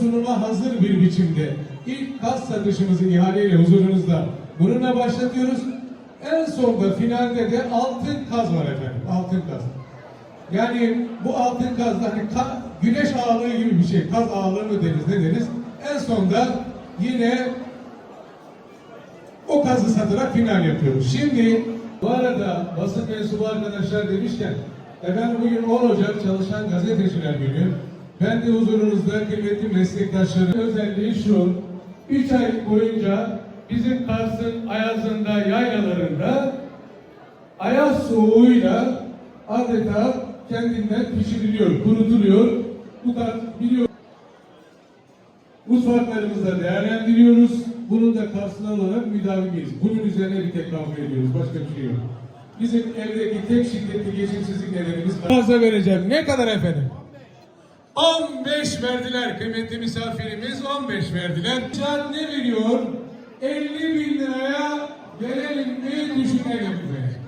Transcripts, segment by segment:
sunuma hazır bir biçimde ilk kas satışımızı ihaleyle huzurunuzda bununla başlatıyoruz. En sonda finalde de altın kaz var efendim. Altın kaz. Yani bu altın kaz hani ka- güneş ağlığı gibi bir şey. Kaz ağlığı mı deriz ne deriz? En sonda yine o kazı satarak final yapıyoruz. Şimdi bu arada basın mensubu arkadaşlar demişken efendim bugün 10 Ocak Çalışan Gazeteciler Günü. Ben de huzurunuzda kıymetli meslektaşlarım özelliği şu. 3 ay boyunca bizim Kars'ın ayazında, yaylalarında ayaz soğuğuyla adeta kendinden pişiriliyor, kurutuluyor. Bu kadar biliyor. Mutfaklarımızda değerlendiriyoruz. Bunun da karşılığı olarak müdavimiyiz. Bunun üzerine bir tek kavga ediyoruz. Başka bir şey yok. Bizim evdeki tek şiddetli geçimsizlik nedenimiz fazla vereceğim. Ne kadar efendim? 15 verdiler kıymetli misafirimiz 15 verdiler. Can ne veriyor? 50 bin liraya verelim mi düşünelim mi?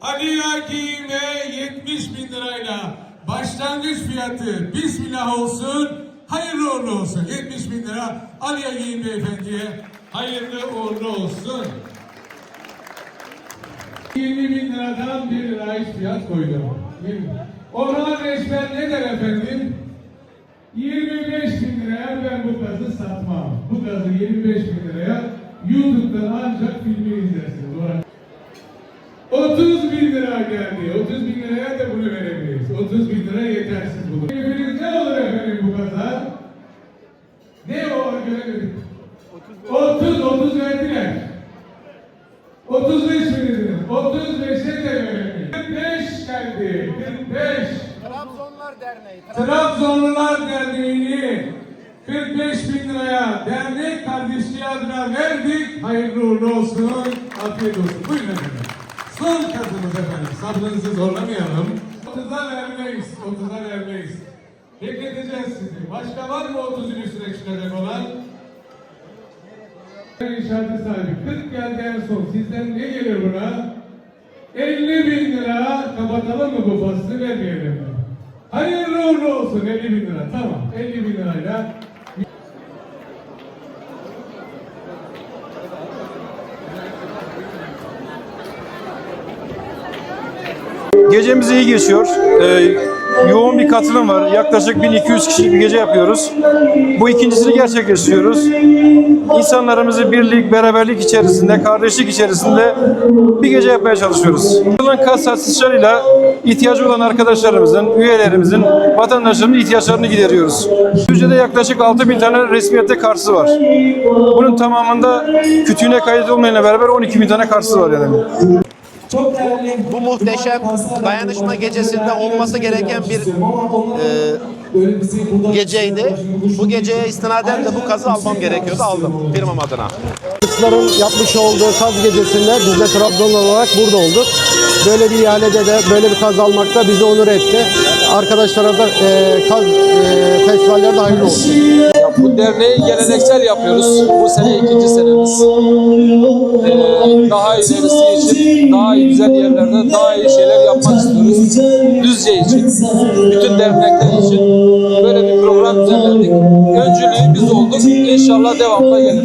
Ali Hakim'e 70 bin lirayla başlangıç fiyatı Bismillah olsun, hayırlı uğurlu olsun. 70 bin lira Ali Hakim Beyefendi'ye hayırlı uğurlu olsun. 20 bin liradan 1 lira fiyat koydum. 20. Orhan Reşber ne der efendim? 25 bin liraya ben bu gazı satmam. Bu gazı 25 bin liraya YouTube'dan ancak filmi izlersiniz. Orhan 30 bin lira geldi. 30 bin liraya da bunu veremeyiz. 30 bin lira yetersiz bulur. Efendim ne olur efendim bu kaza? Ne o göremedim. 30, 30 verdiler. 35 verdiniz. 35'e de veremeyiz. 45 geldi. 45. Trabzonlar Derneği. Trabzonlular Derneği'ni 45 bin liraya dernek kardeşliği adına verdik. Hayırlı uğurlu olsun. Afiyet olsun. Buyurun efendim. Son kazımız efendim. Sabrınızı zorlamayalım. 30'a vermeyiz. 30'a vermeyiz. Bekleteceğiz sizi. Başka var mı 30'un üstüne çıkacak olan? İnşaatı sahibi 40 geldi en son. Sizden ne gelir buna? 50 bin lira kapatalım mı bu faslı vermeyelim mi? Hayırlı uğurlu olsun 50 bin lira. Tamam 50 bin lirayla Gecemiz iyi geçiyor. Ee, yoğun bir katılım var. Yaklaşık 1200 kişilik bir gece yapıyoruz. Bu ikincisini gerçekleştiriyoruz. İnsanlarımızı birlik, beraberlik içerisinde, kardeşlik içerisinde bir gece yapmaya çalışıyoruz. Yapılan kas satışlarıyla ihtiyacı olan arkadaşlarımızın, üyelerimizin, vatandaşlarımızın ihtiyaçlarını gideriyoruz. Düzce'de yaklaşık 6000 tane resmiyette karşı var. Bunun tamamında kütüğüne kayıt olmayanla beraber 12 bin tane karşı var yani. Bu muhteşem dayanışma gecesinde olması gereken bir e, geceydi. Bu geceye istinaden de bu kazı almam gerekiyordu. Aldım firmam adına. Kızların yapmış olduğu kaz gecesinde biz de Trabzonlu olarak burada olduk. Böyle bir ihalede de böyle bir kaz almak da bizi onur etti. Arkadaşlara da e, kaz e, festivalleri de hayırlı olsun. Bu derneği geleneksel yapıyoruz. Bu sene ikinci senemiz. Ee, daha ilerisi daha iyi güzel yerlerde daha iyi şeyler yapmak istiyoruz. Düzce için, bütün dernekler için böyle bir program düzenledik. Öncülüğü biz olduk. İnşallah devamlı gelir.